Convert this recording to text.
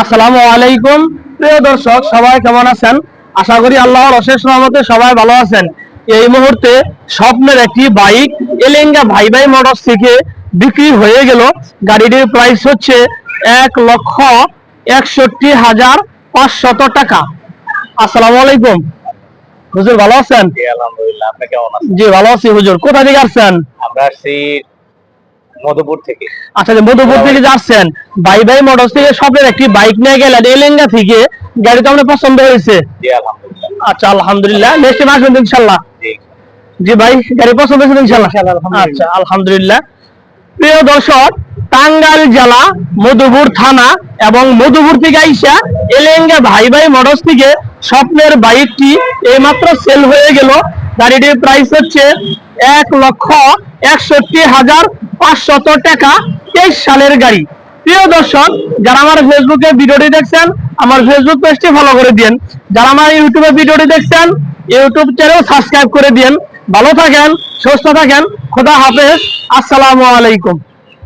আসসালামু আলাইকুম। প্রিয় দর্শক সবাই কেমন আছেন? আশা করি আল্লাহর অশেষ রহমতে সবাই ভালো আছেন। এই মুহূর্তে স্বপ্নের একটি বাইক এলেঙ্গা ভাই ভাই মোটরস থেকে বিক্রি হয়ে গেল। গাড়িটির প্রাইস হচ্ছে এক লক্ষ একষট্টি হাজার পাঁচশত টাকা। আসসালামু আলাইকুম। হুজুর ভালো আছেন? আলহামদুলিল্লাহ আপনি কেমন আছেন? জি ভালো আছি হুজুর। কোথা থেকে আসছেন? আমরা আসছি মধুপুর থেকে। আচ্ছা যে মধুপুর থেকে যাচ্ছেন ভাই ভাই মোটরস থেকে স্বপ্নের একটি বাইক নিয়ে গেলেন এলেঙ্গা থেকে। গাড়ি তো আপনার পছন্দ হয়েছে। আচ্ছা আলহামদুলিল্লাহ। নেক্সট টাইম আসবেন ইনশাল্লাহ। জি। ভাই গাড়ি পছন্দ হয়েছে ইনশাল্লাহ? আচ্ছা আলহামদুলিল্লাহ। প্রিয় দর্শক টাঙ্গাইল জেলা মধুপুর থানা এবং মধুপুর থেকে আইসা এলেঙ্গা ভাই ভাই মোটরস থেকে স্বপ্নের বাইকটি এইমাত্র সেল হয়ে গেল। গাড়িটির প্রাইস হচ্ছে এক লক্ষ একষট্টি হাজার পাঁচশত টাকা তেইশ সালের গাড়ি। প্রিয় দর্শক, যারা আমার ফেসবুকে ভিডিওটি দেখছেন, আমার ফেসবুক পেজটি ফলো করে দিন যারা আমার ইউটিউবে ভিডিওটি দেখছেন, ইউটিউব চ্যানেল সাবস্ক্রাইব করে দিন ভালো থাকেন, সুস্থ থাকেন, খোদা হাফেজ। আসসালামু আলাইকুম।